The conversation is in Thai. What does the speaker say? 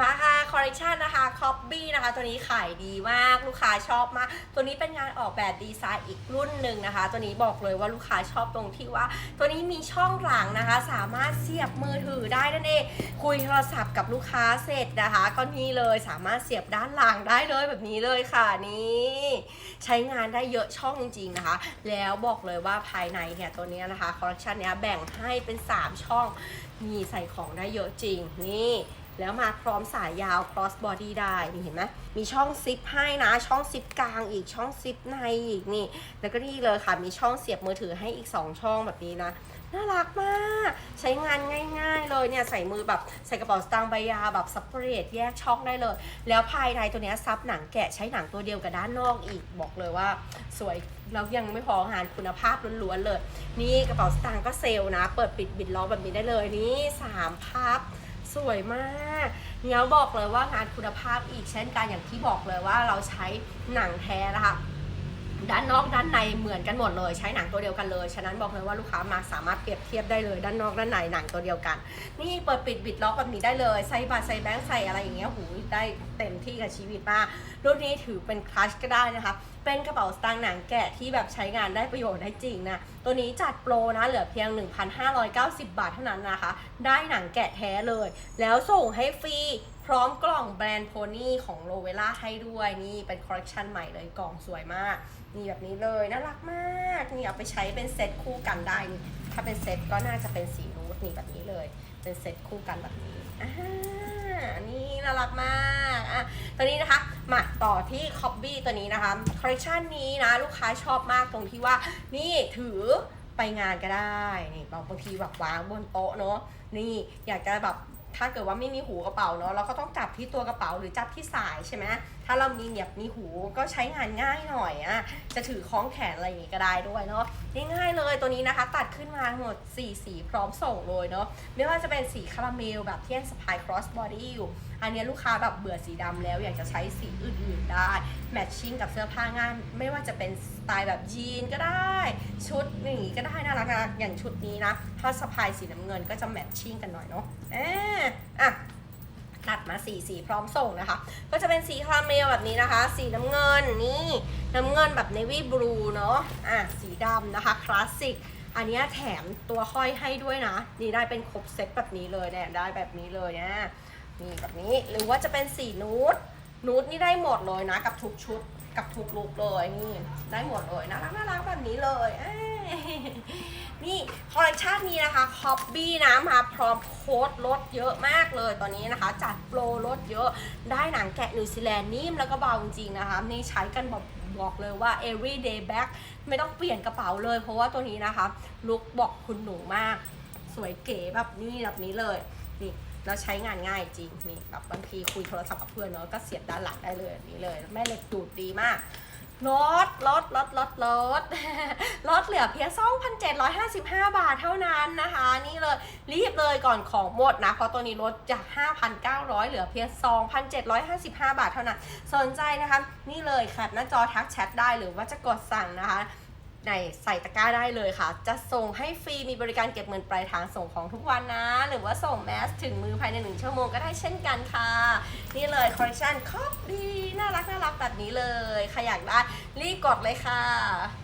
มาค่ะคอลเลคชันนะคะคอปบี้นะคะ ตัวนี้ขายดีมากลูกค้าชอบมาก ตัวนี้เป็นงานออกแบบดีไซน์อีกรุ่นหนึ่งนะคะ ตัวนี้บอกเลยว่าลูกค้าชอบตรงที่ว่า ตัวนี้มีช่องหลังนะคะ สามารถเสียบมือถือได้นั่นเองคุยโทรศัพท์กับลูกค้าเสร็จนะคะ ก็นี่เลยสามารถเสียบด้านหลังได้เลยแบบนี้เลยค่ะนี่ใช้งานได้เยอะช่องจริงๆนะคะ แล้วบอกเลยว่าภายในเนี่ยตัวนี้นะคะคอลเลคชันเนี้ยแบ่งให้เป็น 3 ช่องมีใส่ของได้เยอะจริงนี่ แล้วมาพร้อมสายยาว cross body ได้นี่เห็นไหมมีช่องซิปให้นะ ช่องซิปกลางอีกช่องซิปในอีกนี่ แล้วก็นี่เลยค่ะ มีช่องเสียบมือถือให้อีก 2 ช่องแบบนี้นะ น่ารักมาก ใช้งานง่าย ๆ เลยเนี่ย ใส่มือแบบใส่กระเป๋าสตางค์ใบยาแบบซั p เปร์เรทแยกช่องได้เลย แล้วภายในตัวเนี้ยซับหนังแกะใช้หนังตัวเดียวกับด้านนอกอีกบอกเลยว่า สวยแล้วยังไม่พองานคุณภาพล้วนๆเลย นี่กระเป๋าสตางค์ก็เซลล์นะ เปิดปิดบิดล็อกแบบนี้ได้เลยนี่สามพับ สวยมากเนี้ยบอกเลยว่างานคุณภาพอีกเช่นกันอย่างที่บอกเลยว่าเราใช้หนังแท้นะคะด้านนอกด้านในเหมือนกันหมดเลย ใช้หนังตัวเดียวกันเลย ฉะนั้นบอกเลยว่าลูกค้ามาสามารถเปรียบเทียบได้เลยด้านนอกด้านในหนังตัวเดียวกัน นี่เปิดปิดบิดล็อกแบบนี้ได้เลยใส่บัตรใส่แบงค์ใส่อะไรอย่างเงี้ยหูได้เต็มที่กับชีวิตมากรุ่นนี้ถือเป็นคลัชก็ได้นะคะ เป็นกระเป๋าสตางค์หนังแกะที่แบบใช้งานได้ประโยชน์ได้จริงนะ ตัวนี้จัดโปรนะเหลือเพียง 1,590 บาทเท่านั้นนะคะ ได้หนังแกะแท้เลย แล้วส่งให้ฟรีพร้อมกล่องแบรนด์โพนี่ของโลเวล่าให้ด้วยนี่เป็นคอลเลคชันใหม่เลยกล่องสวยมาก นี่แบบนี้เลยน่ารักมาก นี่เอาไปใช้เป็นเซตคู่กันได้นี่ถ้าเป็นเซตก็น่าจะเป็นสีนูดนี่แบบ เป็นเซตคู่กันแบบนี้อ่านี่น่ารักมากอะตอนนี้นะคะมาต่อที่คอบบี้ตัวนี้นะคะคอลเลคชันนี้นะลูกค้าชอบมากตรงที่ว่านี่ถือไปงานก็ได้นี่บางทีแบบวางบนโต๊ะเนอะนี่อยากจะแบบถ้าเกิดว่าไม่มีหูกระเป๋าเนาะเราก็ต้องจับที่ตัวกระเป๋าหรือจับที่สายใช่ไหมถ้าเรามีเหนียบมีหูก็ใช้งานง่ายหน่อยอะจะถือคล้องแขนอะไรอย่างงี้ก็ได้ด้วยเนาะง่ายๆเลยตัวนี้นะคะ ตัดขึ้นมาหมด 4 สีพร้อมส่งเลยเนาะไม่ว่าจะเป็นสีคาราเมลแบบที่สปาย cross body อยู่ อันนี้ลูกค้าแบบเบื่อสีดำแล้ว อยากจะใช้สีอื่นๆได้แมทชิ่งกับเสื้อผ้าง่ายไม่ว่าจะเป็นสไตล์แบบยีนก็ได้ ชุดอย่างนี้ก็ได้น่ารักนะอย่างชุดนี้นะ ถ้าสะพายสีน้ำเงินก็จะแมทชิ่งกันหน่อยเนาะเอ๊ะอะ ตัดมาสีสีพร้อมส่งนะคะ ก็จะเป็นสีคาราเมลแบบนี้นะคะ สีน้ำเงินนี่น้ำเงินแบบเนวี่บลูเนาะอะสีดำนะคะคลาสสิกอันนี้แถมตัวห้อยให้ด้วยนะ นี่ได้เป็นครบเซ็ตแบบนี้เลยเนี่ยได้แบบนี้เลยนะนี่แบบนี้หรือว่าจะเป็นสีนูดนูดนี่ได้หมดเลยนะ กับทุกชุดกับทุกลุคเลยนี่ได้หมดเลยน่ารักน่ารักแบบนี้เลยเอ้ยนี่ คอลเลคชันนี้นะคะคอปบี้นะมาพร้อมโค้ดลดเยอะมากเลยตอนนี้นะคะ จัดโปรลดเยอะได้หนังแกะนิวซีแลนด์นิ่มแล้วก็เบาจริงๆนะคะนี่ใช้กันบอกบอกเลยว่า everyday bag ไม่ต้องเปลี่ยนกระเป๋าเลย เพราะว่าตัวนี้นะคะลุคบอกคุณหนูมาก สวยเก๋แบบนี้แบบนี้เลยนี่แล้วใช้งานง่ายจริงนี่แบบบางทีคุยโทรศัพท์กับเพื่อนเนาะก็เสียบด้านหลังได้เลยแบบนี้เลย แม่เหล็กดูดดีมาก ลดลดลดลดลดลดเหลือเพียง2,755 บาทเท่านั้นนะคะ นี่เลยรีบเลยก่อนของหมดนะ เพราะตัวนี้ลดจาก 5,900 เหลือเพียง2,755 บาทเท่านั้น สนใจนะคะ นี่เลยแคปหน้าจอทักแชทได้หรือว่าจะกดสั่งนะคะในใส่ตะกร้าได้เลยค่ะ จะส่งให้ฟรี มีบริการเก็บเงินปลายทางส่งของทุกวันนะ หรือว่าส่งแมสถึงมือภายในหนึ่งชั่วโมงก็ได้เช่นกันค่ะ นี่เลยคอลเลคชันคอปดีน่ารักน่ารักแบบนี้เลยใครอยากได้รีบกดเลยค่ะ